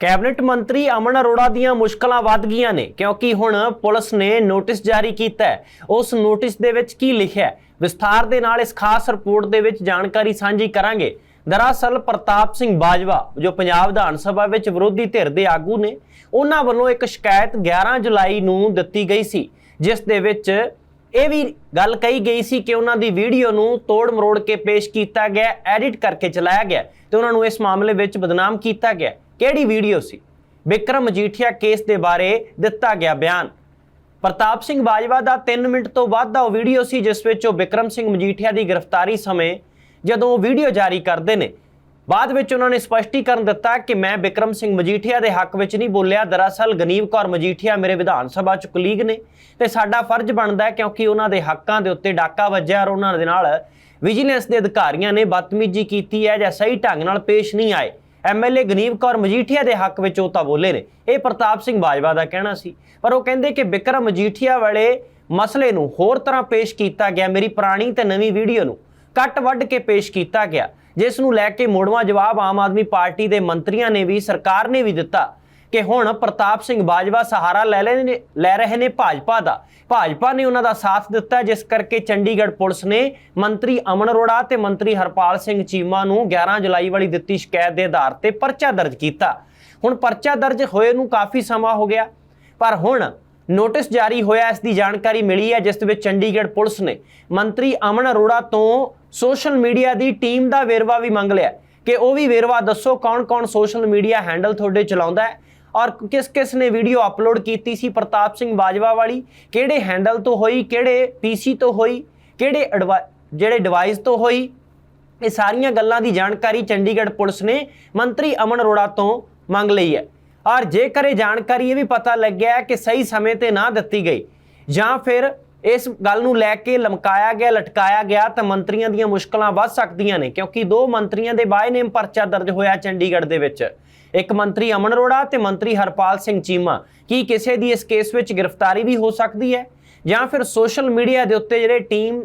Cabinet ਮੰਤਰੀ ਅਮਨ ਅਰੋੜਾ ਦੀਆਂ ਮੁਸ਼ਕਲਾਂ ਵੱਧ ਗਈਆਂ ਨੇ, ਕਿਉਂਕਿ ਹੁਣ ਪੁਲਿਸ ਨੇ ਨੋਟਿਸ ਜਾਰੀ ਕੀਤਾ ਉਸ ਨੋਟਿਸ ਦੇ ਵਿੱਚ ਕੀ ਲਿਖਿਆ ਵਿਸਥਾਰ ਦੇ ਨਾਲ ਇਸ ਖਾਸ ਰਿਪੋਰਟ ਦੇ ਵਿੱਚ ਜਾਣਕਾਰੀ ਸਾਂਝੀ ਕਰਾਂਗੇ। ਦਰਅਸਲ ਪ੍ਰਤਾਪ ਸਿੰਘ ਬਾਜਵਾ, ਜੋ ਪੰਜਾਬ ਵਿਧਾਨ ਸਭਾ ਵਿੱਚ ਵਿਰੋਧੀ ਧਿਰ ਦੇ ਆਗੂ ਨੇ, ਉਹਨਾਂ ਵੱਲੋਂ ਇੱਕ ਸ਼ਿਕਾਇਤ 11 ਜੁਲਾਈ ਨੂੰ ਦਿੱਤੀ ਗਈ ਸੀ, ਜਿਸ ਦੇ ਵਿੱਚ ਇਹ ਵੀ ਗੱਲ ਕਹੀ ਗਈ ਸੀ ਕਿ ਉਹਨਾਂ ਦੀ ਵੀਡੀਓ ਨੂੰ ਤੋੜ ਮਰੋੜ ਕੇ ਪੇਸ਼ ਕੀਤਾ ਗਿਆ, ਐਡਿਟ ਕਰਕੇ ਚਲਾਇਆ ਗਿਆ, ਤੇ ਉਹਨਾਂ ਨੂੰ ਇਸ ਮਾਮਲੇ ਵਿੱਚ ਬਦਨਾਮ ਕੀਤਾ ਗਿਆ। ਕਿਹੜੀ ਵੀਡੀਓ ਸੀ? ਵਿਕਰਮ ਮਜੀਠੀਆ ਕੇਸ ਦੇ ਬਾਰੇ ਦਿੱਤਾ ਗਿਆ ਬਿਆਨ। ਪ੍ਰਤਾਪ ਸਿੰਘ ਬਾਜਵਾ ਦਾ 3 ਮਿੰਟ ਤੋਂ ਵੱਧ ਦਾ ਉਹ ਵੀਡੀਓ ਸੀ, ਜਿਸ ਵਿੱਚ ਉਹ ਵਿਕਰਮ ਸਿੰਘ ਮਜੀਠੀਆ ਦੀ ਗ੍ਰਿਫਤਾਰੀ ਸਮੇਂ ਜਦੋਂ ਉਹ ਵੀਡੀਓ ਜਾਰੀ ਕਰਦੇ ਨੇ। ਬਾਅਦ ਵਿੱਚ ਉਹਨਾਂ ਨੇ ਸਪਸ਼ਟੀਕਰਨ ਦਿੱਤਾ ਕਿ ਮੈਂ ਵਿਕਰਮ ਸਿੰਘ ਮਜੀਠੀਆ ਦੇ ਹੱਕ ਵਿੱਚ ਨਹੀਂ ਬੋਲਿਆ। ਦਰਅਸਲ ਗਨੀਵ ਕੌਰ ਮਜੀਠੀਆ ਮੇਰੇ ਵਿਧਾਨ ਸਭਾ ਚ ਕੁਲੀਗ ਨੇ ਤੇ ਸਾਡਾ ਫਰਜ਼ ਬਣਦਾ ਹੈ ਕਿਉਂਕਿ ਉਹਨਾਂ ਦੇ ਹੱਕਾਂ ਦੇ ਉੱਤੇ ਡਾਕਾ ਵੱਜਿਆ ਔਰ ਉਹਨਾਂ ਦੇ ਨਾਲ ਵਿਜੀਲੈਂਸ ਦੇ ਅਧਿਕਾਰੀਆਂ ਨੇ ਬਦਤਮੀਜ਼ੀ ਕੀਤੀ ਹੈ ਜਾਂ ਸਹੀ ਢੰਗ ਨਾਲ ਪੇਸ਼ ਨਹੀਂ ਆਏ। ਐਮਐਲਏ ਗਨੀਵ ਕੌਰ ਮਜੀਠੀਆ ਦੇ ਹੱਕ ਵਿੱਚ ਉਹ ਤਾਂ ਬੋਲੇ ਨੇ। ਇਹ ਪ੍ਰਤਾਪ ਸਿੰਘ ਬਾਜਵਾ ਦਾ ਕਹਿਣਾ ਸੀ। ਪਰ ਉਹ ਕਹਿੰਦੇ ਕਿ ਬਿਕਰਮ ਮਜੀਠੀਆ ਵਾਲੇ ਮਸਲੇ ਨੂੰ ਹੋਰ ਤਰ੍ਹਾਂ ਪੇਸ਼ ਕੀਤਾ ਗਿਆ, ਮੇਰੀ ਪੁਰਾਣੀ ਤੇ ਨਵੀਂ ਵੀਡੀਓ ਨੂੰ ਕੱਟ ਵੱਢ ਕੇ ਪੇਸ਼ ਕੀਤਾ ਗਿਆ, ਜਿਸ ਨੂੰ ਲੈ ਕੇ ਮੋੜਵਾ ਜਵਾਬ ਆਮ ਆਦਮੀ ਪਾਰਟੀ ਦੇ ਮੰਤਰੀਆਂ ਨੇ ਵੀ, ਸਰਕਾਰ ਨੇ ਵੀ ਦਿੱਤਾ। ਕਿ ਹੁਣ ਪ੍ਰਤਾਪ ਸਿੰਘ ਬਾਜਵਾ ਸਹਾਰਾ ਲੈ ਲੈ ਨੇ ਲੈ ਰਹੇ ਨੇ ਭਾਜਪਾ ਦਾ। ਭਾਜਪਾ ਨੇ ਉਹਨਾਂ ਦਾ ਸਾਥ ਦਿੱਤਾ, ਜਿਸ ਕਰਕੇ ਚੰਡੀਗੜ੍ਹ ਪੁਲਿਸ ਨੇ ਮੰਤਰੀ ਅਮਨ ਅਰੋੜਾ ਤੇ ਮੰਤਰੀ ਹਰਪਾਲ ਸਿੰਘ ਚੀਮਾ ਨੂੰ 11 ਜੁਲਾਈ ਵਾਲੀ ਦਿੱਤੀ ਸ਼ਿਕਾਇਤ ਦੇ ਆਧਾਰ ਤੇ ਪਰਚਾ ਦਰਜ ਕੀਤਾ। ਹੁਣ ਪਰਚਾ ਦਰਜ ਹੋਏ ਨੂੰ ਕਾਫੀ ਸਮਾਂ ਹੋ ਗਿਆ, ਪਰ ਹੁਣ ਨੋਟਿਸ ਜਾਰੀ ਹੋਇਆ, ਇਸ ਦੀ ਜਾਣਕਾਰੀ ਮਿਲੀ ਹੈ, ਜਿਸ ਦੇ ਵਿੱਚ ਚੰਡੀਗੜ੍ਹ ਪੁਲਿਸ ਨੇ ਮੰਤਰੀ ਅਮਨ ਅਰੋੜਾ ਤੋਂ ਸੋਸ਼ਲ ਮੀਡੀਆ ਦੀ ਟੀਮ ਦਾ ਵੇਰਵਾ ਵੀ ਮੰਗ ਲਿਆ ਕਿ ਉਹ ਵੀ ਵੇਰਵਾ ਦੱਸੋ ਕੌਣ-ਕੌਣ ਸੋਸ਼ਲ ਮੀਡੀਆ ਹੈਂਡਲ ਤੁਹਾਡੇ ਚਲਾਉਂਦਾ ਹੈ। ਔਰ ਕਿਸ-ਕਿਸ ਨੇ ਵੀਡੀਓ ਅਪਲੋਡ ਕੀਤੀ ਸੀ ਪ੍ਰਤਾਪ ਸਿੰਘ ਬਾਜਵਾ ਵਾਲੀ? ਕਿਹੜੇ ਹੈਂਡਲ ਤੋਂ ਹੋਈ? ਕਿਹੜੇ ਪੀਸੀ ਤੋਂ ਹੋਈ? ਕਿਹੜੇ ਐਡਵਾ- ਜਿਹੜੇ ਡਿਵਾਈਸ ਤੋਂ ਹੋਈ? ਇਹ ਸਾਰੀਆਂ ਗੱਲਾਂ ਦੀ ਜਾਣਕਾਰੀ ਚੰਡੀਗੜ੍ਹ ਪੁਲਿਸ ਨੇ ਮੰਤਰੀ ਅਮਨ ਅਰੋੜਾ ਤੋਂ ਮੰਗ ਲਈ ਹੈ। ਔਰ ਜੇਕਰ ਇਹ ਜਾਣਕਾਰੀ ਇਹ ਵੀ ਪਤਾ ਲੱਗਿਆ ਕਿ ਸਹੀ ਸਮੇਂ ਤੇ ਨਾ ਦਿੱਤੀ ਗਈ ਜਾਂ ਫਿਰ ਇਸ ਗੱਲ ਨੂੰ ਲੈ ਕੇ ਲਮਕਾਇਆ ਗਿਆ, ਲਟਕਾਇਆ ਗਿਆ ਤਾਂ ਮੰਤਰੀਆਂ ਦੀਆਂ ਮੁਸ਼ਕਲਾਂ ਵੱਧ ਸਕਦੀਆਂ ਨੇ ਕਿਉਂਕਿ ਦੋ ਮੰਤਰੀਆਂ ਦੇ ਬਾਏ ਨੇਮ ਪਰਚਾ ਦਰਜ ਹੋਇਆ ਚੰਡੀਗੜ੍ਹ ਦੇ ਵਿੱਚ। ਇੱਕ ਮੰਤਰੀ ਅਮਨ ਅਰੋੜਾ ਤੇ ਮੰਤਰੀ ਹਰਪਾਲ ਸਿੰਘ ਚੀਮਾ। ਕੀ ਕਿਸੇ ਦੀ ਇਸ ਕੇਸ ਵਿੱਚ ਗ੍ਰਿਫਤਾਰੀ ਵੀ ਹੋ ਸਕਦੀ ਹੈ? ਜਾਂ ਫਿਰ ਸੋਸ਼ਲ ਮੀਡੀਆ ਦੇ ਉੱਤੇ ਜਿਹੜੇ ਟੀਮ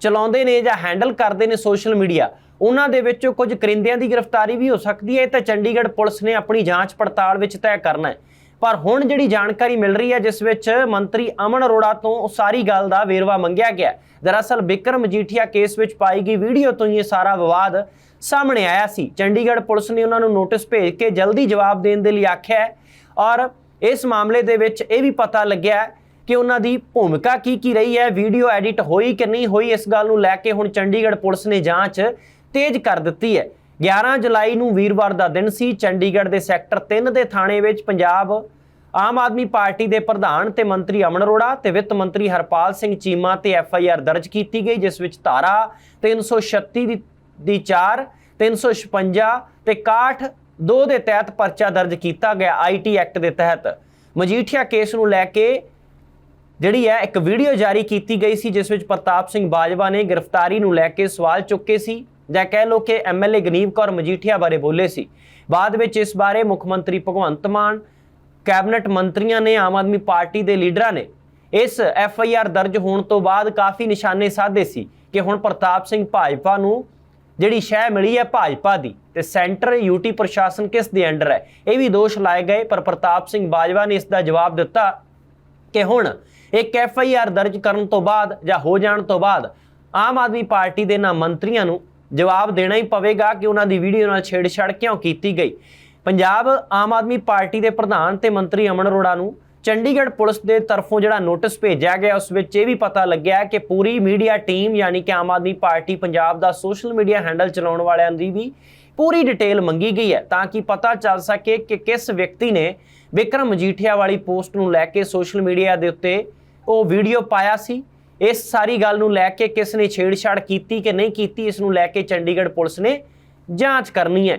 ਚਲਾਉਂਦੇ ਨੇ ਜਾਂ ਹੈਂਡਲ ਕਰਦੇ ਨੇ ਸੋਸ਼ਲ ਮੀਡੀਆ, ਉਹਨਾਂ ਦੇ ਵਿੱਚੋਂ ਕੁਝ ਕਰਿੰਦਿਆਂ ਦੀ ਗ੍ਰਿਫਤਾਰੀ ਵੀ ਹੋ ਸਕਦੀ ਹੈ? ਇਹ ਤਾਂ ਚੰਡੀਗੜ੍ਹ ਪੁਲਿਸ ਨੇ ਆਪਣੀ ਜਾਂਚ ਪੜਤਾਲ ਵਿੱਚ ਤੈਅ ਕਰਨਾ ਹੈ। ਪਰ ਹੁਣ ਜਿਹੜੀ ਜਾਣਕਾਰੀ ਮਿਲ ਰਹੀ ਹੈ, ਜਿਸ ਵਿੱਚ ਮੰਤਰੀ ਅਮਨ ਅਰੋੜਾ ਤੋਂ ਸਾਰੀ ਗੱਲ ਦਾ ਵੇਰਵਾ ਮੰਗਿਆ ਗਿਆ ਦਰਅਸਲ ਵਿਕਰਮ ਮਜੀਠੀਆ ਕੇਸ ਵਿੱਚ ਪਾਈ ਗਈ ਵੀਡੀਓ ਤੋਂ ਹੀ ਇਹ ਸਾਰਾ ਵਿਵਾਦ ਸਾਹਮਣੇ ਆਇਆ ਸੀ। ਚੰਡੀਗੜ੍ਹ ਪੁਲਿਸ ਨੇ ਉਹਨਾਂ ਨੂੰ ਨੋਟਿਸ ਭੇਜ ਕੇ ਜਲਦੀ ਜਵਾਬ ਦੇਣ ਦੇ ਲਈ ਆਖਿਆ ਔਰ ਇਸ ਮਾਮਲੇ ਦੇ ਵਿੱਚ ਇਹ ਵੀ ਪਤਾ ਲੱਗਿਆ ਕਿ ਉਹਨਾਂ ਦੀ ਭੂਮਿਕਾ ਕੀ ਕੀ ਰਹੀ ਹੈ, ਵੀਡੀਓ ਐਡਿਟ ਹੋਈ ਕਿ ਨਹੀਂ ਹੋਈ, ਇਸ ਗੱਲ ਨੂੰ ਲੈ ਕੇ ਹੁਣ ਚੰਡੀਗੜ੍ਹ ਪੁਲਿਸ ਨੇ ਜਾਂਚ ਤੇਜ਼ ਕਰ ਦਿੱਤੀ ਹੈ। 11 ਜੁਲਾਈ ਨੂੰ ਵੀਰਵਾਰ ਦਾ ਦਿਨ ਸੀ, ਚੰਡੀਗੜ੍ਹ ਦੇ ਸੈਕਟਰ 3 ਦੇ ਥਾਣੇ ਵਿੱਚ ਪੰਜਾਬ ਆਮ ਆਦਮੀ ਪਾਰਟੀ ਦੇ ਪ੍ਰਧਾਨ ਤੇ ਮੰਤਰੀ ਅਮਨ ਅਰੋੜਾ ਤੇ ਵਿੱਤ ਮੰਤਰੀ ਹਰਪਾਲ ਸਿੰਘ ਚੀਮਾ ਤੇ ਐਫ ਆਈ ਆਰ ਦਰਜ ਕੀਤੀ ਗਈ, ਜਿਸ ਵਿੱਚ ਧਾਰਾ 336 ਦੀ ਦੀ 4 356 ਤੇ 61 ਦੋ ਦੇ ਤਹਿਤ ਪਰਚਾ ਦਰਜ ਕੀਤਾ ਗਿਆ ਆਈਟੀ ਐਕਟ ਦੇ ਤਹਿਤ। ਮਜੀਠੀਆ ਕੇਸ ਨੂੰ ਲੈ ਕੇ ਜਿਹੜੀ ਹੈ, ਇੱਕ ਵੀਡੀਓ ਜਾਰੀ ਕੀਤੀ ਗਈ ਸੀ, ਜਿਸ ਵਿੱਚ ਪ੍ਰਤਾਪ ਸਿੰਘ ਬਾਜਵਾ ਨੇ ਗ੍ਰਿਫਤਾਰੀ ਨੂੰ ਲੈ ਕੇ ਸਵਾਲ ਚੁੱਕੇ ਸੀ ਜਾਂ ਕਹਿ ਲੋ ਕਿ ਐਮਐਲਏ ਗਨੀਵ ਕੌਰ ਮਜੀਠੀਆ ਬਾਰੇ ਬੋਲੇ ਸੀ। ਬਾਅਦ ਵਿੱਚ ਇਸ ਬਾਰੇ ਮੁੱਖ ਮੰਤਰੀ ਭਗਵੰਤ ਮਾਨ ਕੈਬਨਿਟ ਮੰਤਰੀਆਂ ਨੇ ਆਮ ਆਦਮੀ ਪਾਰਟੀ ਦੇ ਲੀਡਰਾਂ ਨੇ ਇਸ ਐਫ ਆਈ ਆਰ ਦਰਜ ਹੋਣ ਤੋਂ ਬਾਅਦ ਕਾਫੀ ਨਿਸ਼ਾਨੇ ਸਾਧੇ ਸੀ ਕਿ ਹੁਣ ਪ੍ਰਤਾਪ ਸਿੰਘ ਭਾਜਪਾ ਨੂੰ ਜਿਹੜੀ ਸ਼ਹਿ ਮਿਲੀ ਹੈ ਭਾਜਪਾ ਦੀ ਤੇ ਸੈਂਟਰ ਯੂਟੀ ਪ੍ਰਸ਼ਾਸਨ ਕਿਸ ਦੇ ਅੰਡਰ ਹੈ? ਇਹ ਵੀ ਦੋਸ਼ ਲਾਏ ਗਏ, ਪਰ ਪ੍ਰਤਾਪ ਸਿੰਘ ਬਾਜਵਾ ਨੇ ਇਸ ਦਾ ਜਵਾਬ ਦਿੱਤਾ ਕਿ ਹੁਣ ਇੱਕ ਐਫ ਆਈ ਆਰ ਦਰਜ ਕਰਨ ਤੋਂ ਬਾਅਦ ਜਾਂ ਹੋ ਜਾਣ ਤੋਂ ਬਾਅਦ ਆਮ ਆਦਮੀ ਪਾਰਟੀ ਦੇ ਨਾ ਮੰਤਰੀਆਂ ਨੂੰ ਜਵਾਬ ਦੇਣਾ ਹੀ ਪਵੇਗਾ ਕਿ ਉਹਨਾਂ ਦੀ ਵੀਡੀਓ ਨਾਲ ਛੇੜਛਾੜ ਕਿਉਂ ਕੀਤੀ ਗਈ? ਪੰਜਾਬ ਆਮ ਆਦਮੀ ਪਾਰਟੀ ਦੇ ਪ੍ਰਧਾਨ ਤੇ ਮੰਤਰੀ ਅਮਨ ਅਰੋੜਾ ਨੂੰ ਚੰਡੀਗੜ੍ਹ ਪੁਲਿਸ ਦੇ ਤਰਫੋਂ ਜਿਹੜਾ ਨੋਟਿਸ ਭੇਜਿਆ ਗਿਆ, ਉਸ ਵਿੱਚ ਇਹ ਵੀ ਪਤਾ ਲੱਗਿਆ ਕਿ ਪੂਰੀ ਮੀਡੀਆ ਟੀਮ ਯਾਨੀ ਕਿ ਆਮ ਆਦਮੀ ਪਾਰਟੀ ਪੰਜਾਬ ਦਾ ਸੋਸ਼ਲ ਮੀਡੀਆ ਹੈਂਡਲ ਚਲਾਉਣ ਵਾਲਿਆਂ ਦੀ ਵੀ ਪੂਰੀ ਡਿਟੇਲ ਮੰਗੀ ਗਈ ਹੈ ਤਾਂ ਕਿ ਪਤਾ ਚੱਲ ਸਕੇ ਕਿ ਕਿਸ ਵਿਅਕਤੀ ਨੇ ਵਿਕਰਮ ਮਜੀਠੀਆ ਵਾਲੀ ਪੋਸਟ ਨੂੰ ਲੈ ਕੇ ਸੋਸ਼ਲ ਮੀਡੀਆ ਦੇ ਉੱਤੇ ਉਹ ਵੀਡੀਓ ਪਾਇਆ ਸੀ। ਇਸ ਸਾਰੀ ਗੱਲ ਨੂੰ ਲੈ ਕੇ ਕਿਸ ਨੇ ਛੇੜਛਾੜ ਕੀਤੀ ਕਿ ਨਹੀਂ ਕੀਤੀ, ਇਸ ਨੂੰ ਲੈ ਕੇ ਚੰਡੀਗੜ੍ਹ ਪੁਲਿਸ ਨੇ ਜਾਂਚ ਕਰਨੀ ਹੈ।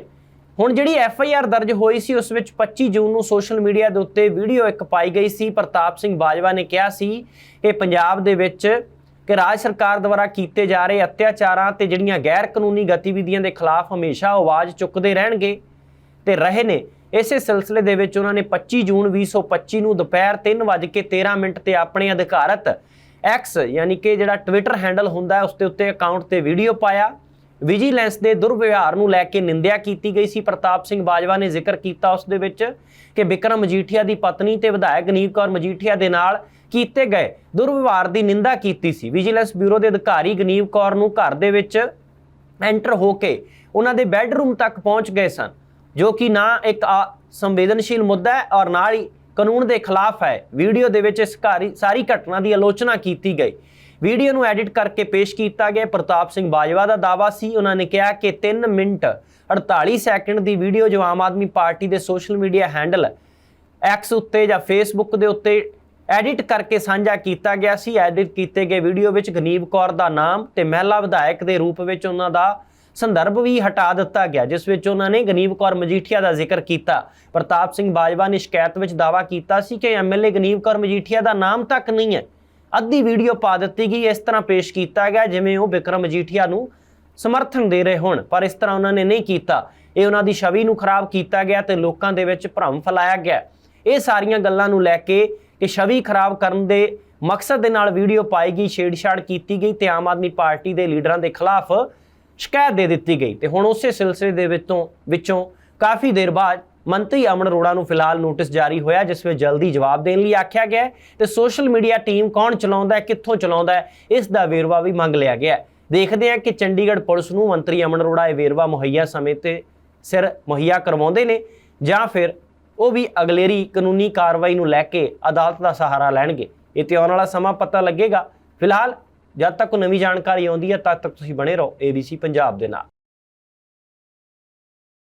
ਹੁਣ ਜਿਹੜੀ ਐਫ ਆਈ ਆਰ ਦਰਜ ਹੋਈ ਸੀ, ਉਸ ਵਿੱਚ 25 ਜੂਨ ਨੂੰ ਸੋਸ਼ਲ ਮੀਡੀਆ ਦੇ ਉੱਤੇ ਵੀਡੀਓ ਇੱਕ ਪਾਈ ਗਈ ਸੀ। ਪ੍ਰਤਾਪ ਸਿੰਘ ਬਾਜਵਾ ਨੇ ਕਿਹਾ ਸੀ ਕਿ ਪੰਜਾਬ ਦੇ ਵਿੱਚ ਕਿ ਰਾਜ ਸਰਕਾਰ ਦੁਆਰਾ ਕੀਤੇ ਜਾ ਰਹੇ ਅਤਿਆਚਾਰਾਂ ਤੇ ਜਿਹੜੀਆਂ ਗੈਰ ਕਾਨੂੰਨੀ ਗਤੀਵਿਧੀਆਂ ਦੇ ਖਿਲਾਫ ਹਮੇਸ਼ਾ ਆਵਾਜ਼ ਚੁੱਕਦੇ ਰਹਿਣਗੇ ਤੇ ਰਹੇ ਨੇ। ਇਸੇ ਸਿਲਸਿਲੇ ਦੇ ਵਿੱਚ ਉਹਨਾਂ ਨੇ 25 ਜੂਨ 2025 ਨੂੰ ਦੁਪਹਿਰ 3:13 ਮਿੰਟ ਤੇ ਆਪਣੇ ਅਧਿਕਾਰਤ ਐਕਸ ਯਾਨੀ ਕਿ ਜਿਹੜਾ ਟਵਿੱਟਰ ਹੈਂਡਲ ਹੁੰਦਾ ਉਸ ਦੇ ਉੱਤੇ ਅਕਾਊਂਟ ਤੇ ਵੀਡੀਓ ਪਾਇਆ। ਵਿਜੀਲੈਂਸ ਦੇ ਦੁਰਵਿਵਹਾਰ ਨੂੰ ਲੈ ਕੇ ਨਿੰਦਿਆ ਕੀਤੀ ਗਈ ਸੀ। ਪ੍ਰਤਾਪ ਸਿੰਘ ਬਾਜਵਾ ਨੇ ਜ਼ਿਕਰ ਕੀਤਾ ਉਸ ਦੇ ਵਿੱਚ ਕਿ ਬਿਕਰਮ ਮਜੀਠੀਆ ਦੀ ਪਤਨੀ ਤੇ ਵਿਧਾਇਕ ਗਨੀਵ ਕੌਰ ਮਜੀਠੀਆ ਦੇ ਨਾਲ ਕੀਤੇ ਗਏ ਦੁਰਵਿਵਹਾਰ ਦੀ ਨਿੰਦਾ ਕੀਤੀ ਸੀ। ਵਿਜੀਲੈਂਸ ਬਿਊਰੋ ਦੇ ਅਧਿਕਾਰੀ ਗਨੀਵ ਕੌਰ ਨੂੰ ਘਰ ਦੇ ਵਿੱਚ ਐਂਟਰ ਹੋ ਕੇ ਉਹਨਾਂ ਦੇ ਬੈੱਡਰੂਮ ਤੱਕ ਪਹੁੰਚ ਗਏ ਸਨ, ਜੋ ਕਿ ਨਾ ਇੱਕ ਆ- ਸੰਵੇਦਨਸ਼ੀਲ ਮੁੱਦਾ ਹੈ ਔਰ ਨਾਲ ਹੀ ਕਾਨੂੰਨ ਦੇ ਖਿਲਾਫ ਹੈ। ਵੀਡੀਓ ਦੇ ਵਿੱਚ ਇਸ ਘਾਰੀ ਸਾਰੀ ਘਟਨਾ ਦੀ ਆਲੋਚਨਾ ਕੀਤੀ ਗਈ। ਵੀਡੀਓ ਨੂੰ ਐਡਿਟ ਕਰਕੇ ਪੇਸ਼ ਕੀਤਾ ਗਿਆ। ਪ੍ਰਤਾਪ ਸਿੰਘ ਬਾਜਵਾ ਦਾ ਦਾਵਾ ਸੀ। ਉਹਨਾਂ ਨੇ ਕਿਹਾ ਕਿ 3 ਮਿੰਟ 48 ਸੈਕਿੰਡ ਦੀ ਵੀਡੀਓ ਜੋ ਆਮ ਆਦਮੀ ਪਾਰਟੀ ਦੇ ਸੋਸ਼ਲ ਮੀਡੀਆ ਹੈਂਡਲ ਐਕਸ ਉੱਤੇ ਜਾਂ ਫੇਸਬੁੱਕ ਦੇ ਉੱਤੇ ਐਡਿਟ ਕਰਕੇ ਸਾਂਝਾ ਕੀਤਾ ਗਿਆ ਸੀ। ਐਡਿਟ ਕੀਤੇ ਗਏ ਵੀਡੀਓ ਵਿੱਚ ਗਨੀਬ ਕੌਰ ਦਾ ਨਾਮ ਤੇ ਮਹਿਲਾ ਵਿਧਾਇਕ ਦੇ ਰੂਪ ਵਿੱਚ ਉਹਨਾਂ ਦਾ ਸੰਦਰਭ ਵੀ ਹਟਾ ਦਿੱਤਾ ਗਿਆ, ਜਿਸ ਵਿੱਚ ਉਹਨਾਂ ਨੇ ਗਨੀਬ ਕੌਰ ਮਜੀਠੀਆ ਦਾ ਜ਼ਿਕਰ ਕੀਤਾ। ਪ੍ਰਤਾਪ ਸਿੰਘ ਬਾਜਵਾ ਨੇ ਸ਼ਿਕਾਇਤ ਵਿੱਚ ਦਾਵਾ ਕੀਤਾ ਸੀ ਕਿ ਐਮਐਲਏ ਗਨੀਬ ਕੌਰ ਮਜੀਠੀਆ ਦਾ ਨਾਮ ਤੱਕ ਨਹੀਂ ਹੈ। ਅੱਧੀ ਵੀਡੀਓ ਪਾ ਦਿੱਤੀ ਗਈ, ਇਸ ਤਰ੍ਹਾਂ ਪੇਸ਼ ਕੀਤਾ ਗਿਆ, ਜਿਵੇਂ ਉਹ ਵਿਕਰਮ ਮਜੀਠੀਆ ਨੂੰ ਸਮਰਥਨ ਦੇ ਰਹੇ ਹੋਣ, ਪਰ ਇਸ ਤਰ੍ਹਾਂ ਉਹਨਾਂ ਨੇ ਨਹੀਂ ਕੀਤਾ। ਇਹ ਉਹਨਾਂ ਦੀ ਛਵੀ ਨੂੰ ਖਰਾਬ ਕੀਤਾ ਗਿਆ ਤੇ ਲੋਕਾਂ ਦੇ ਵਿੱਚ ਭਰਮ ਫੈਲਾਇਆ ਗਿਆ। ਇਹ ਸਾਰੀਆਂ ਗੱਲਾਂ ਨੂੰ ਲੈ ਕੇ ਕਿ ਛਵੀ ਖਰਾਬ ਕਰਨ ਦੇ ਮਕਸਦ ਦੇ ਨਾਲ ਵੀਡੀਓ ਪਾਈ ਗਈ, ਛੇੜਛਾੜ ਕੀਤੀ ਗਈ ਤੇ ਆਮ ਆਦਮੀ ਪਾਰਟੀ ਦੇ ਲੀਡਰਾਂ ਦੇ ਖਿਲਾਫ ਸ਼ਿਕਾਇਤ ਦੇ ਦਿੱਤੀ ਗਈ। ਤੇ ਹੁਣ ਉਸੇ ਸਿਲਸਿਲੇ ਦੇ ਵਿੱਚੋਂ ਵਿੱਚੋਂ ਕਾਫੀ ਦੇਰ ਬਾਅਦ ਮੰਤਰੀ ਅਮਨ ਅਰੋੜਾ ਨੂੰ ਫਿਲਹਾਲ ਨੋਟਿਸ ਜਾਰੀ ਹੋਇਆ, ਜਿਸ ਵਿੱਚ ਜਲਦੀ ਜਵਾਬ ਦੇਣ ਲਈ ਆਖਿਆ ਗਿਆ ਹੈ। ਤੇ ਸੋਸ਼ਲ ਮੀਡੀਆ ਟੀਮ ਕੌਣ ਚਲਾਉਂਦਾ ਹੈ, ਕਿੱਥੋਂ ਚਲਾਉਂਦਾ ਹੈ, ਇਸ ਦਾ ਵੇਰਵਾ ਵੀ ਮੰਗ ਲਿਆ ਗਿਆ ਦੇਖਦੇ ਹਾਂ ਕਿ ਚੰਡੀਗੜ੍ਹ ਪੁਲਿਸ ਨੂੰ ਮੰਤਰੀ ਅਮਨ ਅਰੋੜਾ ਇਹ ਵੇਰਵਾ ਮੁਹੱਈਆ ਸਮੇਂ ਤੇ ਸਿਰ ਮੁਹੱਈਆ ਕਰਵਾਉਂਦੇ ਨੇ, ਜਾਂ ਫਿਰ ਉਹ ਵੀ ਅਗਲੇਰੀ ਕਾਨੂੰਨੀ ਕਾਰਵਾਈ ਨੂੰ ਲੈ ਕੇ ਅਦਾਲਤ ਦਾ ਸਹਾਰਾ ਲੈਣਗੇ। ਇਹ ਤੇ ਆਉਣ ਵਾਲਾ ਸਮਾਂ ਪਤਾ ਲੱਗੇਗਾ। ਫਿਲਹਾਲ, ਜਦ ਤੱਕ ਨਵੀਂ ਜਾਣਕਾਰੀ ਆਉਂਦੀ ਹੈ, ਤਦ ਤੱਕ ਤੁਸੀਂ ਬਣੇ ਰਹੋ ABC ਪੰਜਾਬ ਦੇ ਨਾਲ।